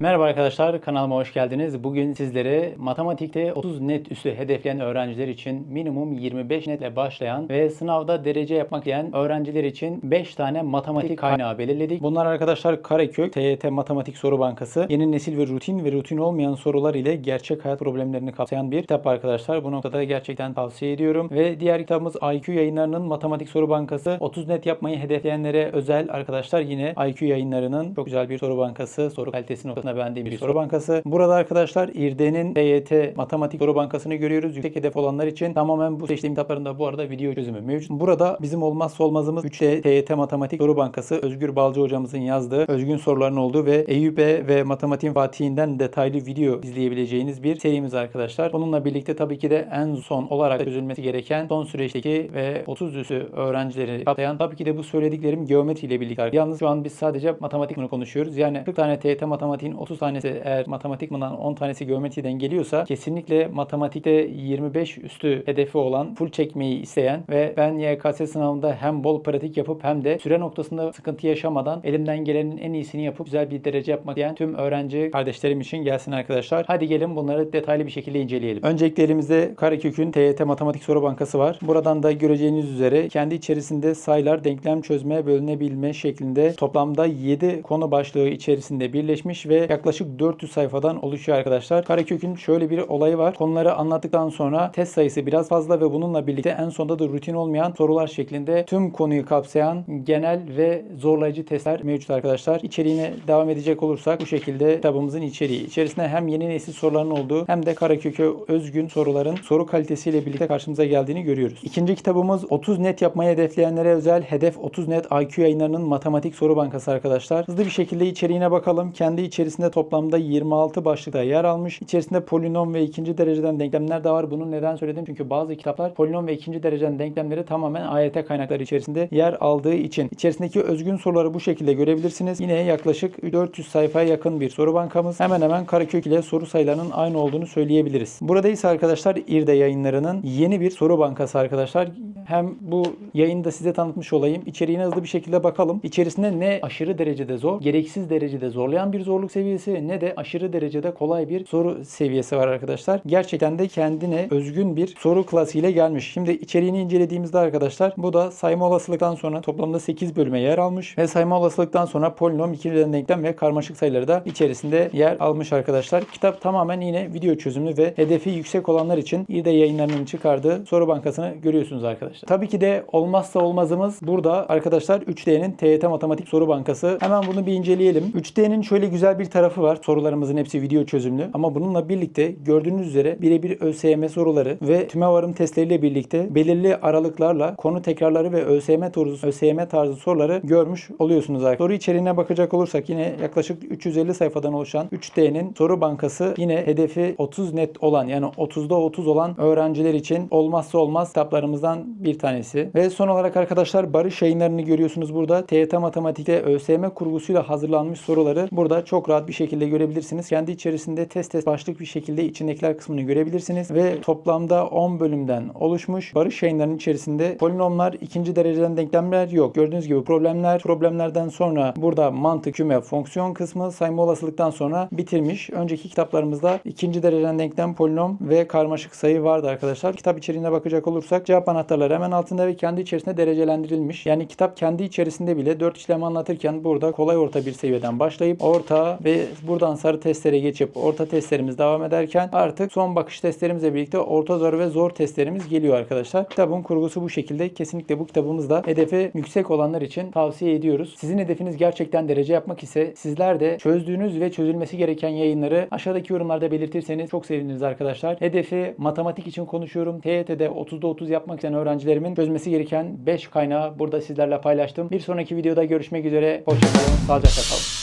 Merhaba arkadaşlar, kanalıma hoş geldiniz. Bugün sizlere matematikte 30 net üstü hedefleyen öğrenciler için minimum 25 netle başlayan ve sınavda derece yapmak isteyen öğrenciler için 5 tane matematik kaynağı belirledik. Bunlar arkadaşlar Karakök, TYT Matematik Soru Bankası, yeni nesil ve rutin ve rutin olmayan sorular ile gerçek hayat problemlerini kapsayan bir kitap arkadaşlar. Bu noktada gerçekten tavsiye ediyorum. Ve diğer kitabımız IQ yayınlarının Matematik Soru Bankası. 30 net yapmayı hedefleyenlere özel arkadaşlar yine IQ yayınlarının çok güzel bir soru bankası. Soru kalitesi noktasında beğendiğim bir soru bankası. Burada arkadaşlar İrde'nin TYT Matematik Soru Bankası'nı görüyoruz. Yüksek hedef olanlar için tamamen bu seçtiğim kitaplarında bu arada video çözümü mevcut. Burada bizim olmazsa olmazımız 3D TYT Matematik Soru Bankası Özgür Balcı hocamızın yazdığı özgün soruların olduğu ve Eyüp'e ve Matematiğin Fatihinden detaylı video izleyebileceğiniz bir serimiz arkadaşlar. Bununla birlikte tabii ki de en son olarak çözülmesi gereken son süreçteki ve 30 üstü öğrencileri kapsayan tabii ki de bu söylediklerim geometri ile birlikte. Yalnız şu an biz sadece matematik bunu konuşuyoruz. Yani 40 tane TYT matematiğin 30 tanesi eğer matematik bundan 10 tanesi geometriden geliyorsa kesinlikle matematikte 25 üstü hedefi olan full çekmeyi isteyen ve ben YKS sınavında hem bol pratik yapıp hem de süre noktasında sıkıntı yaşamadan elimden gelenin en iyisini yapıp güzel bir derece yapmak isteyen tüm öğrenci kardeşlerim için gelsin arkadaşlar. Hadi gelin bunları detaylı bir şekilde inceleyelim. Öncelikle elimizde Karakök'ün TYT Matematik Soru Bankası var. Buradan da göreceğiniz üzere kendi içerisinde sayılar denklem çözme, bölünebilme şeklinde toplamda 7 konu başlığı içerisinde birleşmiş ve yaklaşık 400 sayfadan oluşuyor arkadaşlar. Karakök'ün şöyle bir olayı var. Konuları anlattıktan sonra test sayısı biraz fazla ve bununla birlikte en sonunda da rutin olmayan sorular şeklinde tüm konuyu kapsayan genel ve zorlayıcı testler mevcut arkadaşlar. İçeriğine devam edecek olursak bu şekilde kitabımızın içeriği. İçerisinde hem yeni nesil soruların olduğu hem de Karakök'e özgün soruların soru kalitesiyle birlikte karşımıza geldiğini görüyoruz. İkinci kitabımız 30 net yapmayı hedefleyenlere özel Hedef 30 Net IQ yayınlarının matematik soru bankası arkadaşlar. Hızlı bir şekilde içeriğine bakalım. Kendi içerisinde toplamda 26 başlıkta yer almış. İçerisinde polinom ve ikinci dereceden denklemler de var. Bunu neden söyledim? Çünkü bazı kitaplar polinom ve ikinci dereceden denklemleri tamamen AYT kaynakları içerisinde yer aldığı için. İçerisindeki özgün soruları bu şekilde görebilirsiniz. Yine yaklaşık 400 sayfaya yakın bir soru bankamız. Hemen hemen Karakök ile soru sayılarının aynı olduğunu söyleyebiliriz. Burada ise arkadaşlar İrde yayınlarının yeni bir soru bankası arkadaşlar. Hem bu yayını da size tanıtmış olayım. İçeriğine hızlı bir şekilde bakalım. İçerisinde ne aşırı derecede zor, gereksiz derecede zorlayan bir zorluk seviyesi ne de aşırı derecede kolay bir soru seviyesi var arkadaşlar. Gerçekten de kendine özgün bir soru klasiğiyle gelmiş. Şimdi içeriğini incelediğimizde arkadaşlar bu da sayma olasılıktan sonra toplamda 8 bölüme yer almış ve sayma olasılıktan sonra polinom, ikili denklem ve karmaşık sayıları da içerisinde yer almış arkadaşlar. Kitap tamamen yine video çözümlü ve hedefi yüksek olanlar için İRDE yayınlarının çıkardığı soru bankasını görüyorsunuz arkadaşlar. Tabii ki de olmazsa olmazımız burada arkadaşlar 3D'nin TYT Matematik Soru Bankası. Hemen bunu bir inceleyelim. 3D'nin şöyle güzel bir tarafı var. Sorularımızın hepsi video çözümlü. Ama bununla birlikte gördüğünüz üzere birebir ÖSYM soruları ve tümevarım testleriyle birlikte belirli aralıklarla konu tekrarları ve ÖSYM tarzı, ÖSYM tarzı soruları görmüş oluyorsunuz arkadaşlar. Soru içeriğine bakacak olursak yine yaklaşık 350 sayfadan oluşan 3D'nin soru bankası yine hedefi 30 net olan yani 30'da 30 olan öğrenciler için olmazsa olmaz kitaplarımızdan bir tanesi. Ve son olarak arkadaşlar Barış yayınlarını görüyorsunuz burada. TYT Matematik'te ÖSYM kurgusuyla hazırlanmış soruları burada çok rahat bir şekilde görebilirsiniz. Kendi içerisinde test test başlık bir şekilde içindekiler kısmını görebilirsiniz. Ve toplamda 10 bölümden oluşmuş Barış yayınlarının içerisinde polinomlar, ikinci dereceden denklemler yok. Gördüğünüz gibi problemler, problemlerden sonra burada mantık, küme, fonksiyon kısmı sayma olasılıktan sonra bitirmiş. Önceki kitaplarımızda ikinci dereceden denklem, polinom ve karmaşık sayı vardı arkadaşlar. Kitap içeriğine bakacak olursak cevap anahtarları hemen altında ve kendi içerisinde derecelendirilmiş. Yani kitap kendi içerisinde bile 4 işlemi anlatırken burada kolay orta bir seviyeden başlayıp orta ve buradan sarı testlere geçip orta testlerimiz devam ederken artık son bakış testlerimizle birlikte orta zor ve zor testlerimiz geliyor arkadaşlar. Kitabın kurgusu bu şekilde. Kesinlikle bu kitabımızda hedefi yüksek olanlar için tavsiye ediyoruz. Sizin hedefiniz gerçekten derece yapmak ise sizler de çözdüğünüz ve çözülmesi gereken yayınları aşağıdaki yorumlarda belirtirseniz çok seviniriz arkadaşlar. Hedefi matematik için konuşuyorum. TYT'de 30'da 30 yapmak isteyen öğrencilerimin çözmesi gereken 5 kaynağı burada sizlerle paylaştım. Bir sonraki videoda görüşmek üzere. Hoşçakalın. Sağlıcakla kalın.